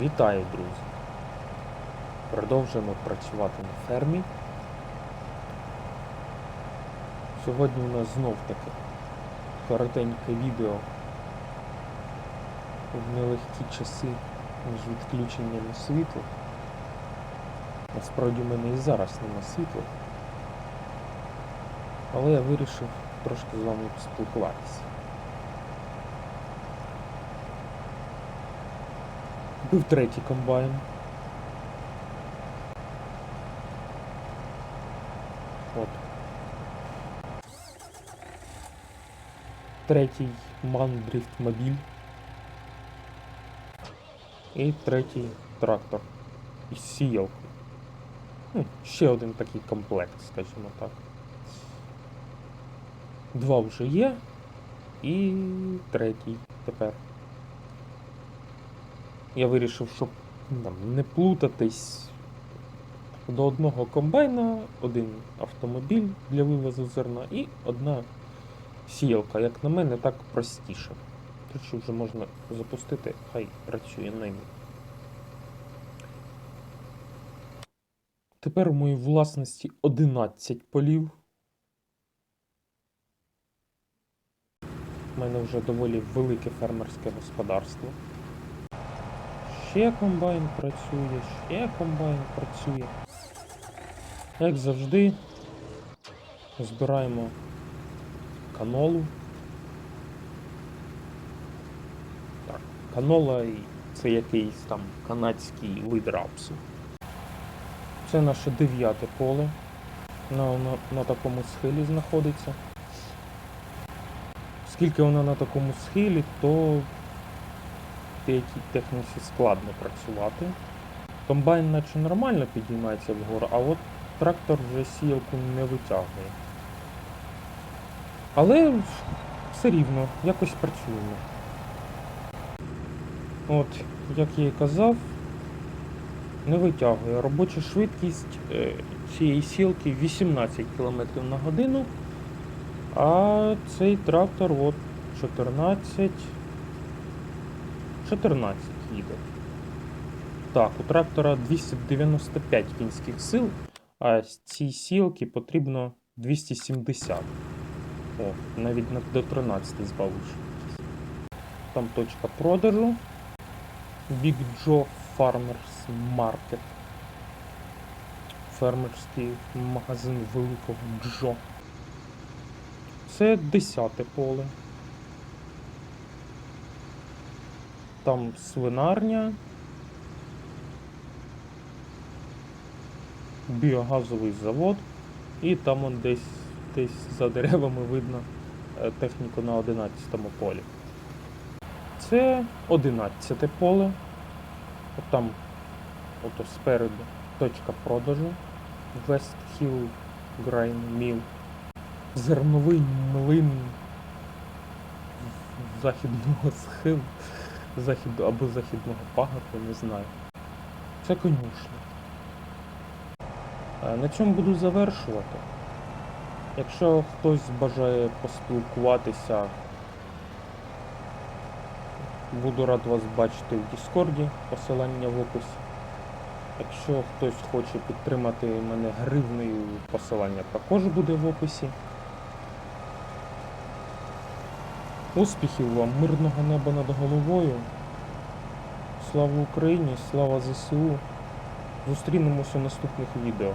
Вітаю, друзі! Продовжуємо працювати на фермі. Сьогодні у нас знов таки коротеньке відео в нелегкі часи між відключеннями світла. Насправді в мене і зараз нема світла. Але я вирішив трошки з вами поспілкуватися. Був третій комбайн. От. Третій мандрифт мобіль. І третій трактор із сіялкою. Ну, ще один такий комплект, скажімо так. Два вже є. І третій тепер. Я вирішив, щоб там, не плутатись до одного комбайна, один автомобіль для вивозу зерна і одна сіялка. Як на мене, так простіше. Тут вже можна запустити, хай працює ними. Тепер у моїй власності 11 полів. У мене вже доволі велике фермерське господарство. Ще комбайн працює, ще комбайн працює. Як завжди, збираємо канолу. Так, канола це якийсь там канадський вид рапсу. Це наше дев'яте поле. На, на, на такому схилі знаходиться. Оскільки воно на такому схилі, то деякій техніці складно працювати. Комбайн наче нормально підіймається вгору, а от трактор вже сіялку не витягує. Але все рівно, якось працюємо. От, як я і казав, не витягує. Робоча швидкість е, цієї сілки 18 км на годину, а цей трактор от 14. 14 їде. Так, у трактора 295 кінських сил, а з цій сілки потрібно 270. О, навіть на- до 13 збавиш. Там точка продажу. Big Joe Farmers Market. Фермерський магазин Великого Джо. Це 10 поле. Там свинарня. Біогазовий завод. І там он десь, десь за деревами видно е, техніку на 11 полі. Це 11 поле. От там, ото спереду, точка продажу. West Hill Grain Mill. Зерновий млин західного схилу. Захід або західного пагорба, не знаю. Це конюшня. Е, На цьому буду завершувати. Якщо хтось бажає поспілкуватися, буду рад вас бачити в Діскорді, посилання в описі. Якщо хтось хоче підтримати мене гривнею, посилання також буде в описі. Успіхів вам, мирного неба над головою. Слава Україні, слава ЗСУ. Зустрінемося у наступних відео.